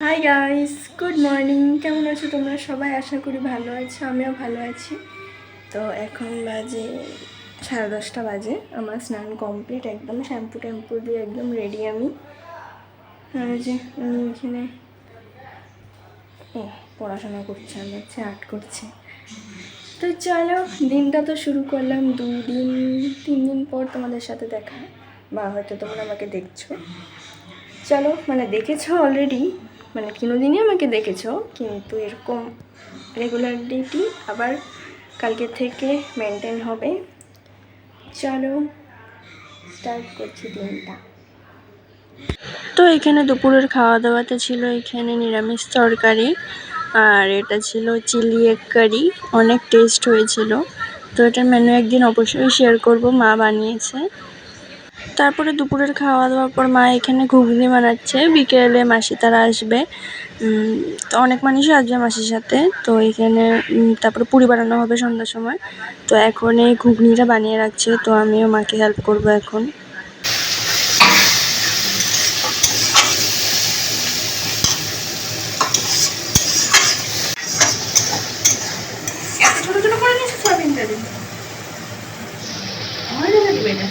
Hi guys good morning কেমন আছো তোমরা? সবাই আশা করি ভালো আছো, আমিও ভালো আছি। তো এখন বাজে সাড়ে দশটা বাজে। আমার স্নান কমপ্লিট একদম শ্যাম্পু ট্যাম্পু দিয়ে একদম রেডি আমি। আর যে আমি এখানে, ও, পড়াশোনা করছি, আমি হচ্ছে আর্ট করছি। তো চলো, দিনটা তো শুরু করলাম দুদিন তিন দিন পর তোমাদের সাথে দেখা। বা হয়তো তোমরা আমাকে দেখছ। চলো মানে দেখেছ অলরেডি মানে কোনোদিনই আমাকে দেখেছ, কিন্তু এরকম রেগুলারিটি আবার কালকে থেকে মেনটেন হবে। চলো স্টার্ট করছি দিনটা। তো এখানে দুপুরের খাওয়া দাওয়াতে ছিল এখানে নিরামিষ তরকারি, আর এটা ছিল চিলি এগ কারি। অনেক টেস্ট হয়েছিল। তো এটা মেনু একদিন অবশ্যই শেয়ার করব, মা বানিয়েছে। তারপরে দুপুরের খাওয়া দাওয়ার পর মা এখানে ঘুগনি বানাচ্ছে। বিকেলে মাসি তারা আসবে। তো অনেক মানুষই আসবে মাসির সাথে। তো এখানে তারপরে পুরি বানানো হবে সন্ধ্যার সময়। তো এখন এই ঘুগনিটা বানিয়ে রাখছে। তো আমিও মাকে হেল্প করব এখন ছোট ছোট করে নিয়েছে সয়াবিনটা দিন আমার জায়গা দিবে এটা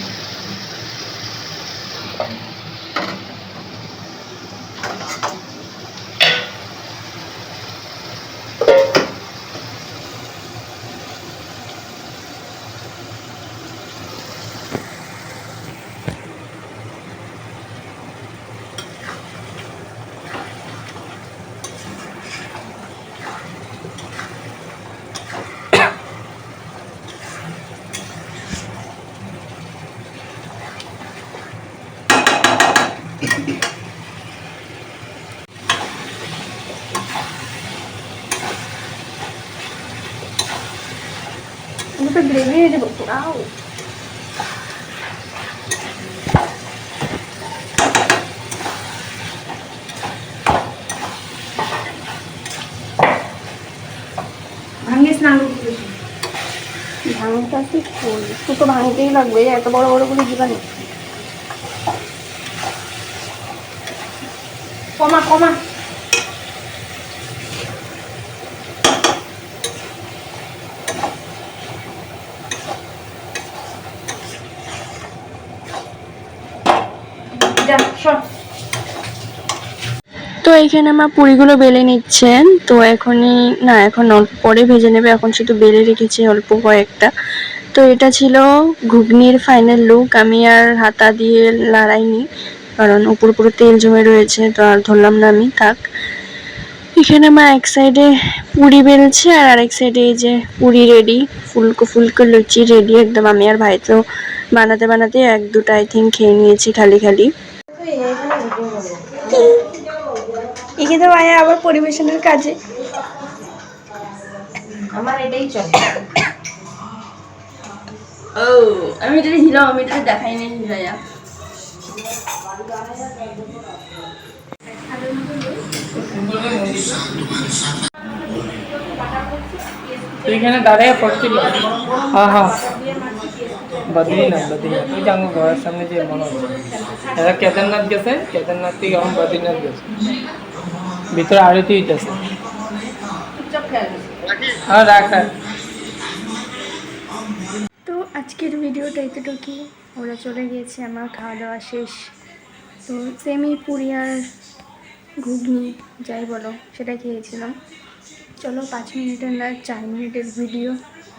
তো গ্রেভি হয়ে যাব পুরাও ভাঙিস না আলু ভাঙটা কি একটু তো ভাঙতেই লাগবে এত বড় বড় করে দিবা কমা কমা। তো এইখানে আমার পুরিগুলো বেলে নিচ্ছেন। তো এখনই, না, এখন পরে ভেজে নেবে। এখন শুধু বেলে রেখেছি অল্প কয়েকটা। তো এটা ছিল ঘুগনির ফাইনাল লুক আমি আর হাতা দিয়ে লড়াইনি, কারণ উপর উপরে তেল জমে রয়েছে, তো আর ধরলাম না আমি, থাক। এখানে আমার এক সাইডে পুরি বেলছে আর আরেক সাইডে এই যে পুরি রেডি ফুলকো ফুলকো লুচি রেডি একদম আমি আর ভাই তো বানাতে বানাতে এক দুটো আই থিঙ্ক খেয়ে নিয়েছি খালি খালি। তো ভাইয়া আবার পরিবেশনের কাজে? আমার এটাই চলে। ও আমি এটা হিরো আমি এটা দেখাই নাই হিরাইয়া। তো এখানে দাঁড়ায় পড়ছিল। হ্যাঁ হ্যাঁ। বদ্রীনাথ বদ্রীনাথ ওই যে আমার ঘরের সামনে যে মনে হচ্ছে এরা কেদারনাথ গেছে কেদারনাথ থেকে এখন বদ্রীনাথ গেছে। ভিতরে আরতি হইতেছে। হ্যাঁ তো আজকের ভিডিওটা এতটুকুই ওরা চলে গিয়েছে, আমার খাওয়া দাওয়া শেষ। তো সেমি পুরি আর ঘুগনি, যাই বলো, সেটা খেয়েছিলাম। চলো, পাঁচ মিনিটের না, চার মিনিটের ভিডিও।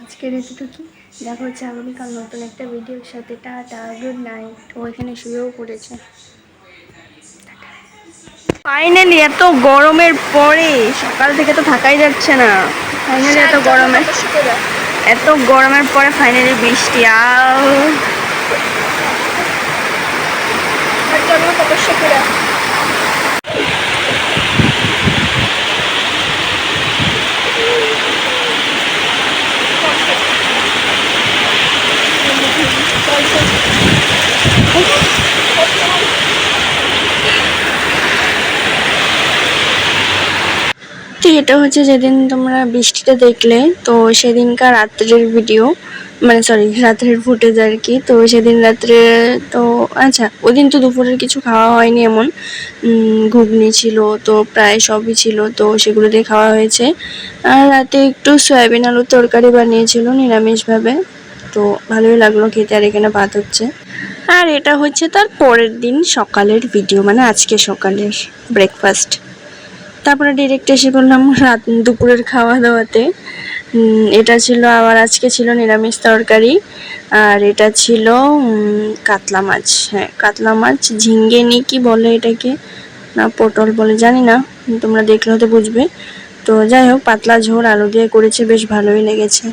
আজকের এতটুকু। দেখা হচ্ছে আগামীকাল নতুন একটা ভিডিওর সাথে। টাটা গুড নাইট ও এখানে শুয়েও পড়েছে। ফাইনালি এত গরমের পরে সকাল থেকে তো থাকাই যাচ্ছে না। ফাইনালি এত গরমে এত গরমের পরে ফাইনালি বৃষ্টি আও তো এটা হচ্ছে যেদিন তোমরা বৃষ্টিটা দেখলে, তো সেদিনকার রাত্রের ভিডিও মানে সরি রাত্রের ফুটেজ আর কি। তো সেদিন রাত্রে তো আচ্ছা ওই দিন তো দুপুরের কিছু খাওয়া হয়নি এমন। ঘুগনি ছিল, তো প্রায় সবই ছিল, তো সেগুলো দিয়ে খাওয়া হয়েছে। আর রাতে একটু সয়াবিন আলুর তরকারি বানিয়েছিল নিরামিষভাবে। তো ভালোই লাগল খেতে, আর এখানে ভাত হচ্ছে। আর এটা হচ্ছে তার পরের দিন সকালের ভিডিও মানে আজকে সকালের ব্রেকফাস্ট তারপরে ডিরেক্ট এসে বললাম রাত, দুপুরের খাওয়া দাওয়াতে এটা ছিল আবার আজকে ছিল নিরামিষ তরকারি। আর এটা ছিল কাতলা মাছ হ্যাঁ কাতলা মাছ, ঝিঙ্গে নি কি বলে এটাকে? না, পটল বলে, জানি না। তোমরা দেখলে হতে বুঝবে। তো যাই হোক, পাতলা ঝোল, আলু দিয়ে করেছে, বেশ ভালোই লেগেছে।